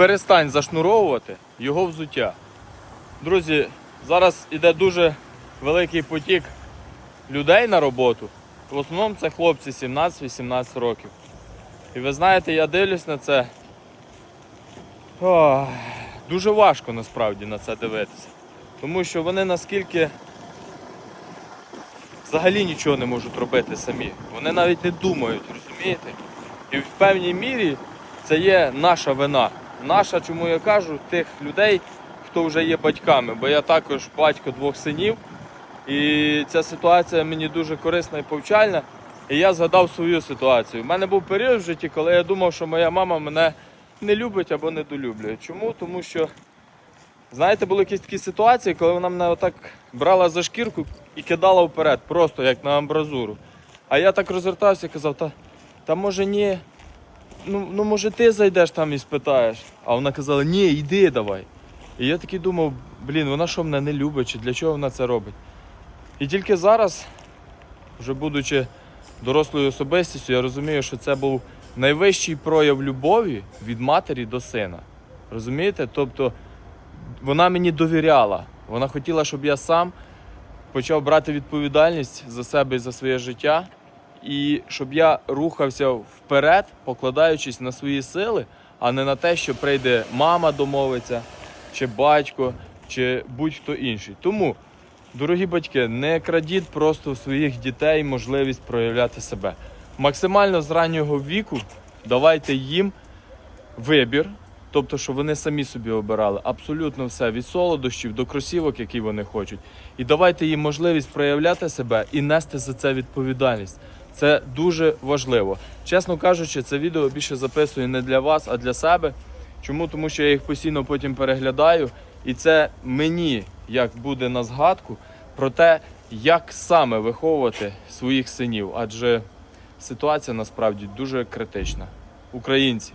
перестань зашнуровувати його взуття. Друзі, зараз іде дуже великий потік людей на роботу. В основному це хлопці 17-18 років. І ви знаєте, я дивлюсь на це. Ох, дуже важко насправді на це дивитися. Тому що вони наскільки взагалі нічого не можуть робити самі. Вони навіть не думають, розумієте? І в певній мірі це є наша вина. Наша, чому я кажу, тих людей, хто вже є батьками. Бо я також батько двох синів. І ця ситуація мені дуже корисна і повчальна. І я згадав свою ситуацію. У мене був період в житті, коли я думав, що моя мама мене не любить або недолюблює. Чому? Тому що, знаєте, були якісь такі ситуації, коли вона мене отак брала за шкірку і кидала вперед, просто як на амбразуру. А я так розвертався і казав, та, та може ні. Ну, ну може ти зайдеш там і спитаєш. А вона казала, ні, йди давай. І я такий думав, блін, вона що мене не любить, чи для чого вона це робить? І тільки зараз, вже будучи дорослою особистістю, я розумію, що це був найвищий прояв любові від матері до сина. Розумієте? Тобто вона мені довіряла. Вона хотіла, щоб я сам почав брати відповідальність за себе і за своє життя, і щоб я рухався вперед, покладаючись на свої сили, а не на те, що прийде мама домовиться, чи батько, чи будь-хто інший. Тому, дорогі батьки, не крадіть просто у своїх дітей можливість проявляти себе. Максимально з раннього віку давайте їм вибір, тобто, щоб вони самі собі обирали абсолютно все від солодощів до кросівок, які вони хочуть. І давайте їм можливість проявляти себе і нести за це відповідальність. Це дуже важливо. Чесно кажучи, це відео більше записую не для вас, а для себе. Чому? Тому що я їх постійно потім переглядаю, і це мені як буде на згадку про те, як саме виховувати своїх синів, адже ситуація насправді дуже критична. Українці,